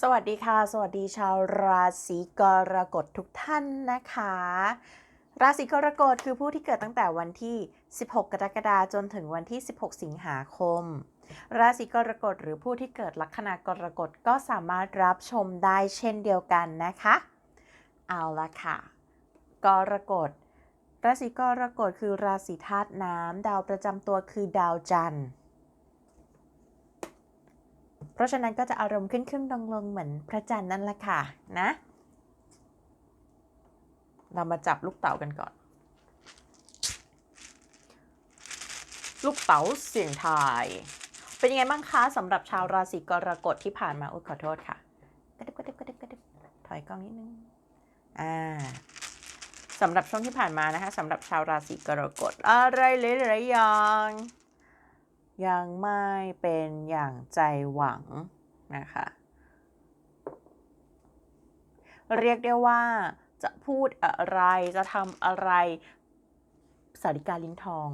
สวัสดีค่ะ สวัสดีชาวราศีกรกฎทุกท่านนะคะ ราศีกรกฎคือผู้ที่เกิดตั้งแต่วันที่ 16 กรกฎาคมจนถึงวันที่ 16 สิงหาคม ราศีกรกฎหรือผู้ที่เกิดลัคนากรกฎก็สามารถรับชมได้เช่นเดียวกันนะคะ เอาละค่ะ กรกฎ ราศีกรกฎคือราศีธาตุน้ำดาวประจำตัวคือดาวจันทร์ เพราะฉะนั้นก็จะอารมณ์ขึ้นขึ้นลงลงเหมือนพระจันทร์นั่นแหละค่ะนะ เรามาจับลูกเต๋ากันก่อน ลูกเต๋าเสียงทาย เป็นยังไงบ้างคะสำหรับชาวราศีกรกฎที่ผ่านมาอุ้ยขอโทษค่ะกระดิบกระดิบกระดิบกระดิบถอยกล้องนิดนึงอ่าสำหรับช่วงที่ผ่านมานะคะสำหรับชาวราศีกรกฎอะไรหลายๆอย่าง ยังไม่เป็นอย่างใจหวังนะคะ เรียกได้ว่าจะพูดอะไรจะทำอะไรสาริกาลิ้นทอง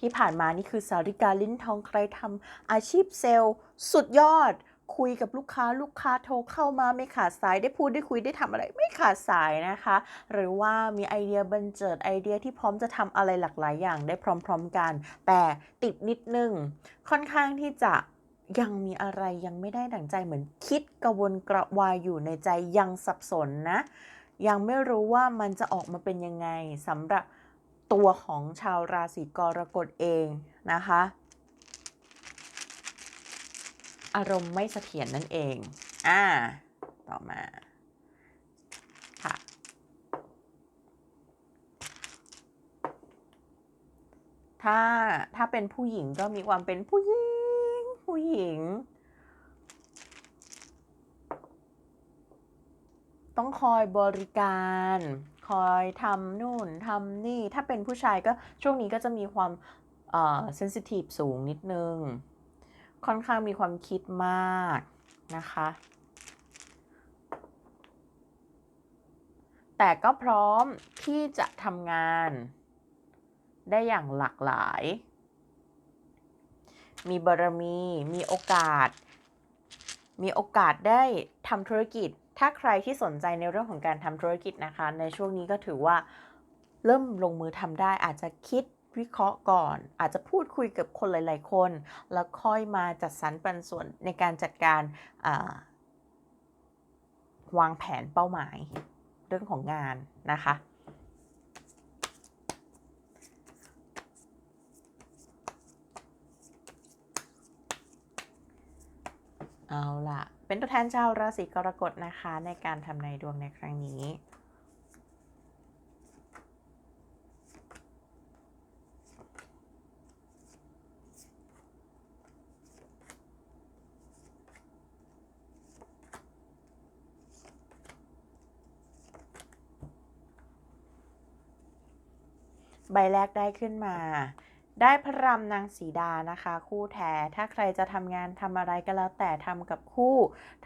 ที่ผ่านมานี่คือสาริกาลิ้นทองใครทำอาชีพเซลล์สุดยอด คุยกับลูกค้าลูกค้าโทรเข้ามาไม่ขาดสายได้พูดได้คุยได้ทำอะไรไม่ขาดสายนะคะ หรือว่ามีไอเดียบันเจิดไอเดียที่พร้อมจะทำอะไรหลากหลายอย่างได้พร้อม ๆกัน แต่ติดนิดนึงค่อนข้างที่จะยังมีอะไรยังไม่ได้ดั่งใจเหมือนคิดกระวนกระวายอยู่ในใจยังสับสนนะ ยังไม่รู้ว่ามันจะออกมาเป็นยังไงสำหรับตัวของชาวราศีกรกฎเองนะคะ อารมณ์ไม่เสถียรนั่นเอง อ่า ต่อมา ค่ะ ถ้า ถ้าเป็นผู้หญิงก็มีความเป็นผู้หญิง ผู้หญิง ต้องคอยบริการคอยทำนู่นทำนี่ ถ้าเป็นผู้ชายก็ช่วงนี้ก็จะมีความอ่อเซนซิทีฟสูงนิดนึง ค่อนข้างมีความคิดมากนะคะ แต่ก็พร้อมที่จะทำงานได้อย่างหลากหลาย มีบารมี มีโอกาส มีโอกาสได้ทำธุรกิจ ถ้าใครที่สนใจในเรื่องของการทำธุรกิจนะคะ ในช่วงนี้ก็ถือว่าเริ่มลงมือทำได้อาจจะคิด วิเคราะห์ก่อน อาจจะพูดคุยกับคนหลาย ๆ คน แล้วค่อยมาจัดสรรปันส่วนในการจัดการาวางแผนเป้าหมายเรื่องของงานนะคะเอาล่ะ เป็นตัวแทนชาวราศีกรกฎนะคะในการทำนายดวงในครั้งนี้ ใบแรกได้ขึ้นมา ได้พระรำนางสีดานะคะ คู่แท้ ถ้าใครจะทำงานทำอะไรก็แล้วแต่ทำกับคู่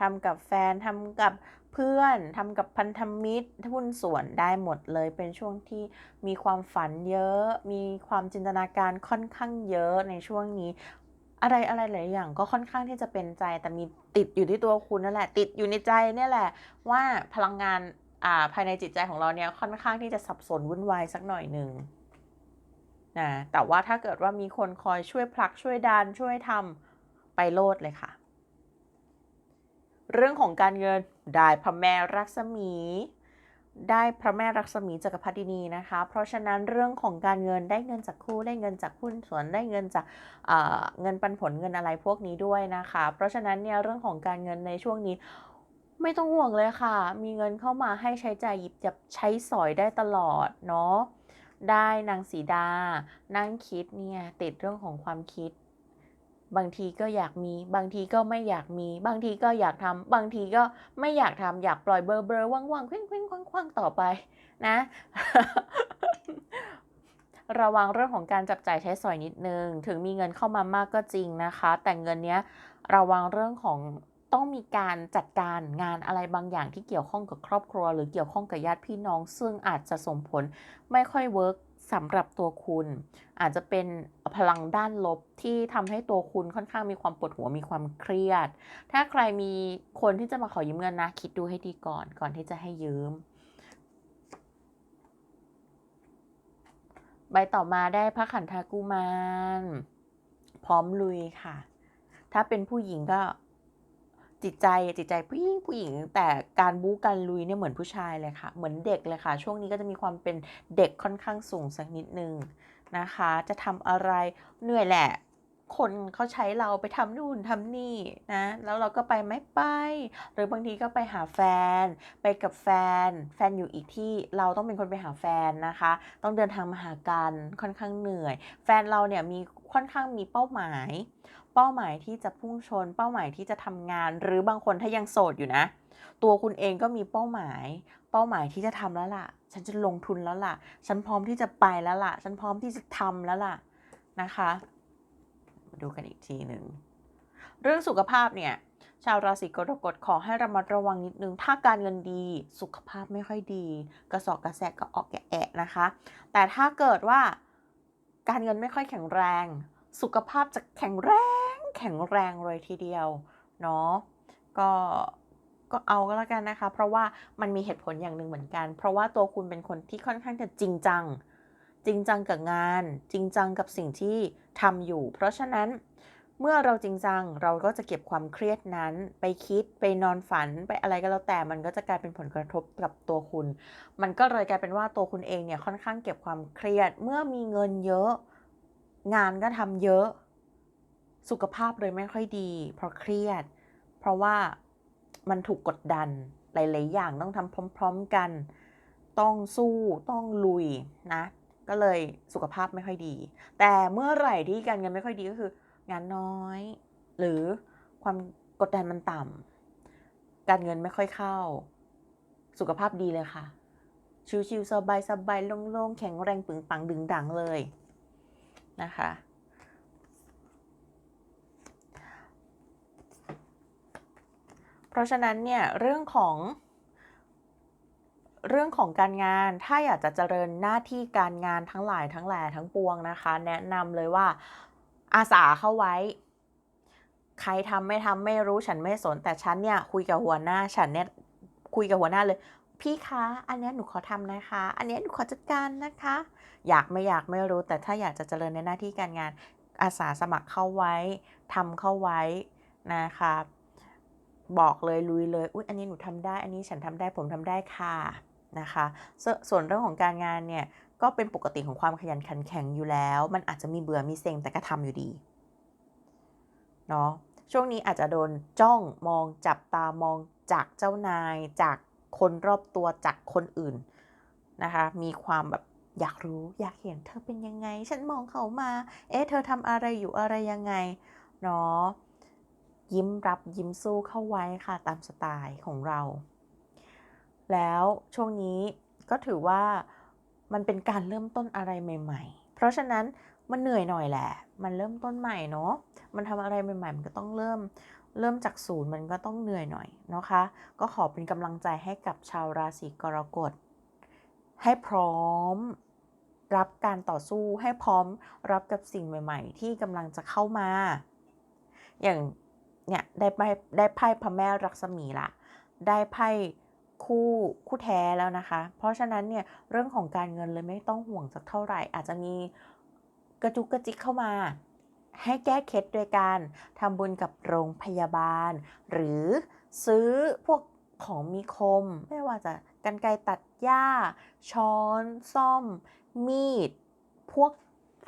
ทำกับแฟนทำกับเพื่อนทำกับพันธมิตรหุ้นส่วนได้หมดเลย เป็นช่วงที่มีความฝันเยอะ มีความจินตนาการค่อนข้างเยอะในช่วงนี้อะไรอะไรหลายอย่างก็ค่อนข้างที่จะเป็นใจ แต่มีติดอยู่ที่ตัวคุณนั่นแหละ ติดอยู่ในใจเนี่ยแหละ ว่าพลังงานภายในจิตใจของเราเนี่ยค่อนข้างที่จะสับสนวุ่นวายสักหน่อยหนึ่ง นะแต่ว่าถ้าเกิดว่ามีคนคอยช่วยผลักช่วยดันช่วยทำไปโลดเลยค่ะ เรื่องของการเงินได้พระแม่รักษมี ได้พระแม่รักษมีจักรพรรดินีนะคะ เพราะฉะนั้นเรื่องของการเงินได้เงินจากคู่ได้เงินจากหุ้นส่วนได้เงินจากเเงินปันผลเงินอะไรพวกนี้ด้วยนะคะ เพราะฉะนั้นเนี่ยเรื่องของการเงินในช่วงนี้ไม่ต้องห่วงเลยค่ะ มีเงินเข้ามาให้ใช้จ่ายหยิบจับใช้สอยได้ตลอดเนาะ ได้นางสีดา นั่งคิดเนี่ยติดเรื่องของความคิด บางทีก็อยากมี บางทีก็ไม่อยากมี บางทีก็อยากทำบางทีก็ไม่อยากทำอยากปล่อยเบอร์เบอร์ว่างๆเคว้งเคว้งคว้างคว้างต่อไปนะ ระวังเรื่องของการจับจ่ายใช้สอยนิดนึง ถึงมีเงินเข้ามามากก็จริงนะคะ แต่เงินเนี้ยระวังเรื่องของ ต้องมีการจัดการงานอะไรบางอย่างที่เกี่ยวข้องกับครอบครัว หรือเกี่ยวข้องกับญาติพี่น้อง ซึ่งอาจจะส่งผลไม่ค่อยเวิร์กสำหรับตัวคุณ อาจจะเป็นพลังด้านลบที่ทำให้ตัวคุณค่อนข้างมีความปวดหัวมีความเครียด ถ้าใครมีคนที่จะมาขอยืมเงินนะ คิดดูให้ดีก่อนก่อนที่จะให้ยืม ใบต่อมาได้พระขันธากุมารพร้อมลุยค่ะ ถ้าเป็นผู้หญิงก็ จิตใจจิตใจผู้หญิงผู้หญิง แต่การบู๊การลุยเนี่ยเหมือนผู้ชายเลยค่ะ เหมือนเด็กเลยค่ะ ช่วงนี้ก็จะมีความเป็นเด็กค่อนข้างสูงสักนิดนึงนะคะ จะทำอะไรเหนื่อยแหละ คนเขาใช้เราไปทำนู่นทำนี่นะ แล้วเราก็ไปไม่ไป หรือบางทีก็ไปหาแฟน ไปกับแฟน แฟนอยู่อีกที่เราต้องเป็นคนไปหาแฟนนะคะ ต้องเดินทางมาหากันค่อนข้างเหนื่อย แฟนเราเนี่ยมีค่อนข้างมีเป้าหมาย เป้าหมายที่จะพุ่งชน เป้าหมายที่จะทำงาน หรือบางคนถ้ายังโสดอยู่นะ ตัวคุณเองก็มีเป้าหมาย เป้าหมายที่จะทำแล้วล่ะ ฉันจะลงทุนแล้วล่ะ ฉันพร้อมที่จะไปแล้วล่ะ ฉันพร้อมที่จะทำแล้วล่ะนะคะ มาดูกันอีกทีหนึ่ง เรื่องสุขภาพเนี่ย ชาวราศีกรกฎขอให้ระมัดระวังนิดนึง ถ้าการเงินดี สุขภาพไม่ค่อยดี กระสอบกระแสก็ออกแกะๆนะคะ แต่ถ้าเกิดว่าการเงินไม่ค่อยแข็งแรง สุขภาพจะแข็งแรง แข็งแรงเลยทีเดียวเนาะ ก็ก็เอาก็แล้วกันนะคะ เพราะว่ามันมีเหตุผลอย่างหนึ่งเหมือนกัน เพราะว่าตัวคุณเป็นคนที่ค่อนข้างจะจริงจัง จริงจังกับงาน จริงจังกับสิ่งที่ทำอยู่ เพราะฉะนั้นเมื่อเราจริงจังเราก็จะเก็บความเครียดนั้น ไปคิดไปนอนฝันไปอะไรก็แล้วแต่มันก็จะกลายเป็นผลกระทบกับตัวคุณ มันก็เลยกลายเป็นว่าตัวคุณเองเนี่ยค่อนข้างเก็บความเครียด เมื่อมีเงินเยอะ งานก็ทำเยอะ สุขภาพเลยไม่ค่อยดี เพราะเครียด เพราะว่ามันถูกกดดันหลาย ๆ อย่างต้องทำพร้อม ๆ กัน ต้องสู้ต้องลุยนะ ก็เลยสุขภาพไม่ค่อยดี แต่เมื่อไหร่ที่การเงินไม่ค่อยดีก็คือ งานน้อย หรือความกดดันมันต่ำการเงินไม่ค่อยเข้า สุขภาพดีเลยค่ะ ชิวๆสบายๆโล่งๆ แข็งแรงปึงปังดึงดังเลยนะคะเพราะฉะนั้นเนี่ยเรื่องของ เรื่องของการงานถ้าอยากจะเจริญหน้าที่การงานทั้งหลายทั้งแหล่ทั้งปวงนะคะ แนะนำเลยว่าอาสาเข้าไว้ ใครทำไม่ทำไม่รู้ฉันไม่สน แต่ฉันเนี่ยคุยกับหัวหน้าฉันเนี่ยคุยกับหัวหน้าเลย พี่คะอันนี้หนูขอทำนะคะ อันนี้หนูขอจัดการนะคะ อยากไม่อยากไม่รู้แต่ถ้าอยากจะเจริญในหน้าที่การงาน อาสาสมัครเข้าไว้ทำเข้าไว้นะคะบอกเลยลุยเลย อุ๊ย อันนี้หนูทำได้ อันนี้ฉันทำได้ ผมทำได้ค่ะ นะคะสส่วนเรื่องของการงานเนี่ยก็เป็นปกติของความขยันขันแข็งอยู่แล้ว มันอาจจะมีเบื่อมีเซ็งแต่ก็ทำอยู่ดีเนาะช่วงนี้อาจจะโดนจ้องมองจับตามองจากเจ้านาย จากคนรอบตัวจากคนอื่นนะคะมีความแบบอยากรู้อยากเห็นเธอเป็นยังไง ฉันมองเขามา เอ๊ะเธอทำอะไรอยู่อะไรยังไงเนาะยิ้มรับยิ้มสู้เข้าไว้ค่ะตามสไตล์ของเรา แล้วช่วงนี้ก็ถือว่ามันเป็นการเริ่มต้นอะไรใหม่ ๆ เพราะฉะนั้นมันเหนื่อยหน่อยแหละ มันเริ่มต้นใหม่เนาะ มันทำอะไรใหม่ๆ มันก็ต้องเริ่ม เริ่มจากศูนย์มันก็ต้องเหนื่อยหน่อยนะคะ ก็ขอเป็นกำลังใจให้กับชาวราศีกรกฎ ให้พร้อมรับการต่อสู้ ให้พร้อมรับกับสิ่งใหม่ ๆ ที่กำลังจะเข้ามา อย่างเนี่ยได้ไพ่ได้ไพ่พระแม่รักษมีละ ได้ไพ่ คู่คู่แท้แล้วนะคะ เพราะฉะนั้นเนี่ยเรื่องของการเงินเลยไม่ต้องห่วงสักเท่าไหร่ อาจจะมีกระจุกกระจิกเข้ามา ให้แก้เคล็ดโดยการทำบุญกับโรงพยาบาล หรือซื้อพวกของมีคม ไม่ว่าจะกันไกรตัดหญ้า ช้อนซ่อม มีด พวก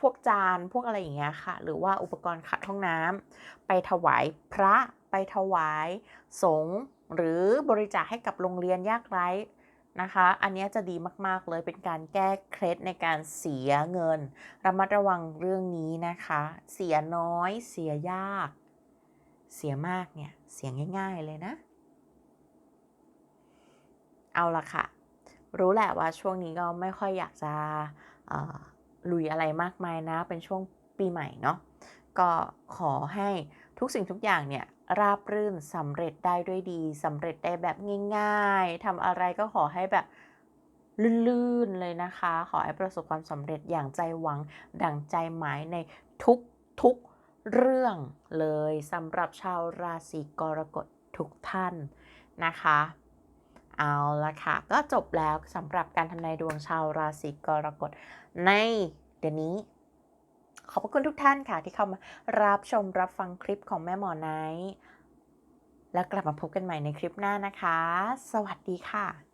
พวกจานพวกอะไรอย่างเงี้ยค่ะ หรือว่าอุปกรณ์ขัดห้องน้ำไปถวายพระไปถวายสงฆ์ หรือบริจาคให้กับโรงเรียนยากไร้นะคะ อันนี้จะดีมาก ๆ เลยเป็นการแก้เคล็ดในการเสียเงิน ระมัดระวังเรื่องนี้นะคะ เสียน้อย เสียยาก เสียมากเนี่ย เสียง่าย ๆ เลยนะ เอาละค่ะ รู้แหละว่าช่วงนี้ก็ไม่ค่อยอยากจะลุยอะไรมากมายนะ เป็นช่วงปีใหม่เนาะ ก็ขอให้ทุกสิ่งทุกอย่างเนี่ย ราบรื่นสำเร็จได้ด้วยดีสำเร็จได้แบบง่ายๆทำอะไรก็ขอให้แบบลื่นๆเลยนะคะ ขอให้ประสบความสำเร็จอย่างใจหวังดั่งใจหมายในทุกทุกๆเรื่องเลยสำหรับชาวราศีกรกฎทุกท่านนะคะ เอาละค่ะ ก็จบแล้วสำหรับการทำนายดวงชาวราศีกรกฎในเดือนนี้ ขอบพระคุณทุกท่านค่ะที่เข้ามารับชมรับฟังคลิปของแม่หมอไนท์แล้วกลับมาพบกันใหม่ในคลิปหน้านะคะ สวัสดีค่ะ